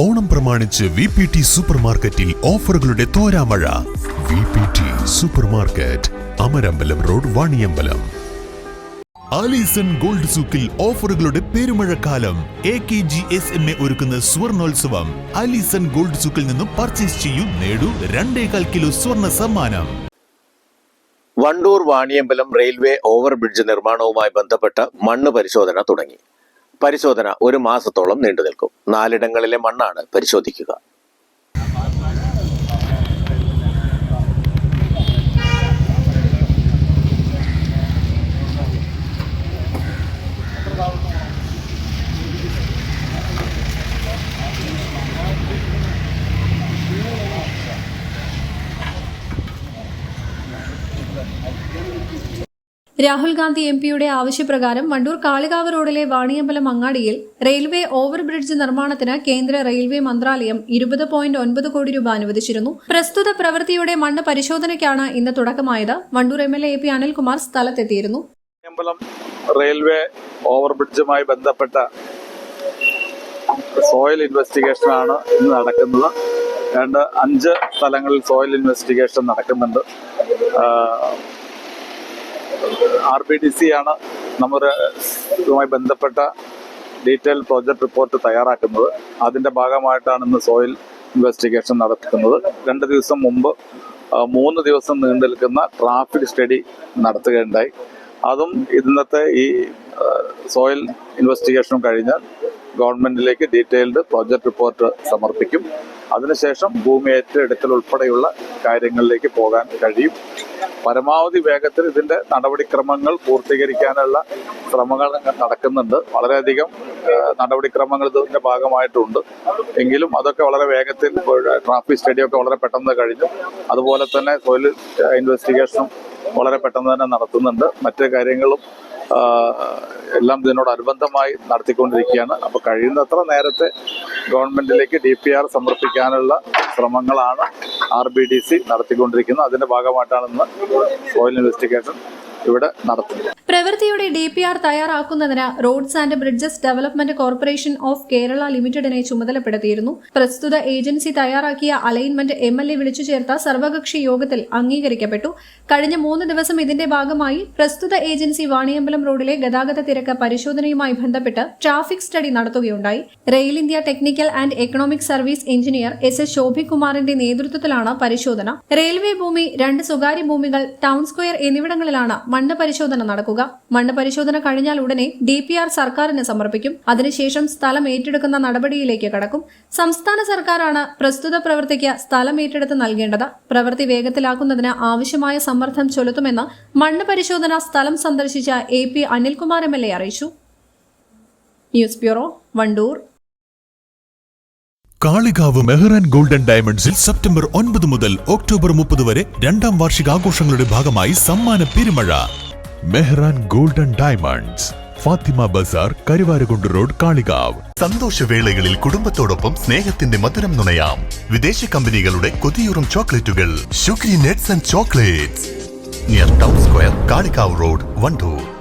ഓണം പ്രമാണിച്ച് V P T super മാർക്കറ്റിൽ ഓഫറുകളുടെ തോരാമഴ. V P T supermarket Amarambalam road Vaniyambalam. Alison gold സൂക്കിൽ ഓഫറുകളുടെ പെരുമഴക്കാലം. A K G S M A ഒരുക്കുന്ന സ്വർണോത്സവം. Alison gold സൂക്കിൽ നിന്നും പർച്ചേസ് ചെയ്യൂ നേടൂ രണ്ടേകാൽ കിലോ സ്വർണ സമ്മാനം. വണ്ടൂർ വാണിയമ്പലം റെയിൽവേ ഓവർബ്രിഡ്ജ് നിർമ്മാണവുമായി ബന്ധപ്പെട്ട മണ്ണ് പരിശോധന തുടങ്ങി. പരിശോധന ഒരു മാസത്തോളം നീണ്ടു നിൽക്കും. നാലിടങ്ങളിലെ മണ്ണാണ് പരിശോധിക്കുക. രാഹുൽ ഗാന്ധി എം പിയുടെ ആവശ്യപ്രകാരം വണ്ടൂർ കാളികാവ് റോഡിലെ വാണിയമ്പലം അങ്ങാടിയിൽ റെയിൽവേ ഓവർബ്രിഡ്ജ് നിർമ്മാണത്തിന് കേന്ദ്ര റെയിൽവേ മന്ത്രാലയം ഇരുപത് പോയിന്റ് ഒൻപത് കോടി രൂപ അനുവദിച്ചിരുന്നു. പ്രസ്തുത പ്രവൃത്തിയുടെ മണ്ണ് പരിശോധനയ്ക്കാണ് ഇന്ന് തുടക്കമായത്. Wandoor M L A P Anilkumar സ്ഥലത്തെത്തിയിരുന്നു. Railway ഓവർബ്രിഡ്ജുമായി ബന്ധപ്പെട്ട സോയിൽ ഇൻവെസ്റ്റിഗേഷൻ ആണ് ഇന്ന് നടക്കുന്നത്. രണ്ട് അഞ്ച് സ്ഥലങ്ങളിൽ സോയിൽ ഇൻവെസ്റ്റിഗേഷൻ നടക്കുന്നുണ്ട്. ആർ ബി ഡി സി ആണ് നമ്മുടെ ഇതുമായി ബന്ധപ്പെട്ട ഡീറ്റെയിൽ പ്രോജക്റ്റ് റിപ്പോർട്ട് തയ്യാറാക്കുന്നത്. അതിന്റെ ഭാഗമായിട്ടാണ് ഇന്ന് സോയിൽ ഇൻവെസ്റ്റിഗേഷൻ നടത്തുന്നത്. രണ്ട് ദിവസം മുമ്പ് മൂന്ന് ദിവസം നീണ്ടു നിൽക്കുന്ന ട്രാഫിക് സ്റ്റഡി നടത്തുകയുണ്ടായി. അതും ഇന്നത്തെ ഈ സോയിൽ ഇൻവെസ്റ്റിഗേഷനും കഴിഞ്ഞാൽ ഗവൺമെന്റിലേക്ക് ഡീറ്റെയിൽഡ് പ്രോജക്റ്റ് റിപ്പോർട്ട് സമർപ്പിക്കും. അതിനുശേഷം ഭൂമി ഏറ്റെടുക്കൽ ഉൾപ്പെടെയുള്ള കാര്യങ്ങളിലേക്ക് പോകാൻ കഴിയും. പരമാവധി വേഗത്തിൽ ഇതിന്റെ നടപടിക്രമങ്ങൾ പൂർത്തീകരിക്കാനുള്ള ശ്രമങ്ങൾ നടക്കുന്നുണ്ട്. വളരെയധികം നടപടിക്രമങ്ങൾ ഇതിന്റെ ഭാഗമായിട്ടുണ്ട്. എങ്കിലും അതൊക്കെ വളരെ വേഗത്തിൽ ട്രാഫിക് സ്റ്റഡിയൊക്കെ വളരെ പെട്ടെന്ന് കഴിഞ്ഞു. അതുപോലെ തന്നെ സോയിൽ ഇൻവെസ്റ്റിഗേഷനും വളരെ പെട്ടെന്ന് തന്നെ നടത്തുന്നുണ്ട്. മറ്റു കാര്യങ്ങളും എല്ലാം ഇതിനോടനുബന്ധമായി നടത്തിക്കൊണ്ടിരിക്കുകയാണ്. അപ്പോൾ കഴിയുന്നത്ര നേരത്തെ ഗവൺമെന്റിലേക്ക് ഡി പി ആർ സമർപ്പിക്കാനുള്ള ശ്രമങ്ങളാണ് ആർ ബി ഡി സി നടത്തിക്കൊണ്ടിരിക്കുന്നത് അതിന്റെ ഭാഗമായിട്ടാണ് ഇന്ന് ഓയിൽ ഇൻവെസ്റ്റിഗേഷൻ ഇവിടെ നടത്തുന്നത് പ്രവൃത്തിയുടെ ഡി പി ആർ തയ്യാറാക്കുന്നതിന് roads and bridges development corporation of Kerala ലിമിറ്റഡിനെ ചുമതലപ്പെടുത്തിയിരുന്നു. പ്രസ്തുത ഏജൻസി തയ്യാറാക്കിയ അലൈൻമെന്റ് എം എൽ എ വിളിച്ചു ചേർത്ത സർവകക്ഷി യോഗത്തിൽ അംഗീകരിക്കപ്പെട്ടു. കഴിഞ്ഞ മൂന്ന് ദിവസം ഇതിന്റെ ഭാഗമായി പ്രസ്തുത ഏജൻസി വാണിയമ്പലം റോഡിലെ ഗതാഗത തിരക്ക് പരിശോധനയുമായി ബന്ധപ്പെട്ട് ട്രാഫിക് സ്റ്റഡി നടത്തുകയുണ്ടായി. Rail India technical and economic service engineer S S ശോഭികുമാറിന്റെ നേതൃത്വത്തിലാണ് പരിശോധന. റെയിൽവേ ഭൂമി രണ്ട് സ്വകാര്യ ഭൂമികൾ ടൗൺ സ്ക്വയർ എന്നിവിടങ്ങളിലാണ് മണ്ണ് പരിശോധന നടക്കുക. മണ്ണ് പരിശോധന കഴിഞ്ഞാൽ ഉടനെ ഡി പി ആർ സർക്കാരിന് സമർപ്പിക്കും. അതിനുശേഷം സ്ഥലം ഏറ്റെടുക്കുന്ന നടപടിയിലേക്ക് കടക്കും. സംസ്ഥാന സർക്കാരാണ് പ്രസ്തുത പ്രവൃത്തിക്ക് സ്ഥലം ഏറ്റെടുത്ത് നൽകേണ്ടത്. പ്രവൃത്തി വേഗത്തിലാക്കുന്നതിന് ആവശ്യമായ സമ്മർദ്ദം ചെലുത്തുമെന്ന് മണ്ണ് പരിശോധന സ്ഥലം സന്ദർശിച്ച A P Anilkumar M L A അറിയിച്ചു. News bureau Wandoor. Kalikavu Mehran golden ഡയമണ്ട്സിൽ സെപ്റ്റംബർ ഒൻപത് മുതൽ ഒക്ടോബർ മുപ്പത് വരെ രണ്ടാം വാർഷികാഘോഷങ്ങളുടെ ഭാഗമായി സമ്മാന പെരുമഴ. Mehran golden diamonds Fathima Bazar Karuvarakundu road Kalikavu. സന്തോഷവേളകളിൽ കുടുംബത്തോടൊപ്പം സ്നേഹത്തിന്റെ മധുരം നുണയാം. വിദേശ കമ്പനികളുടെ കൊതിയൂറും ചോക്ലേറ്റുകൾ. Sugary nuts and chocolates. Near town square Kalikavu road Wandoor.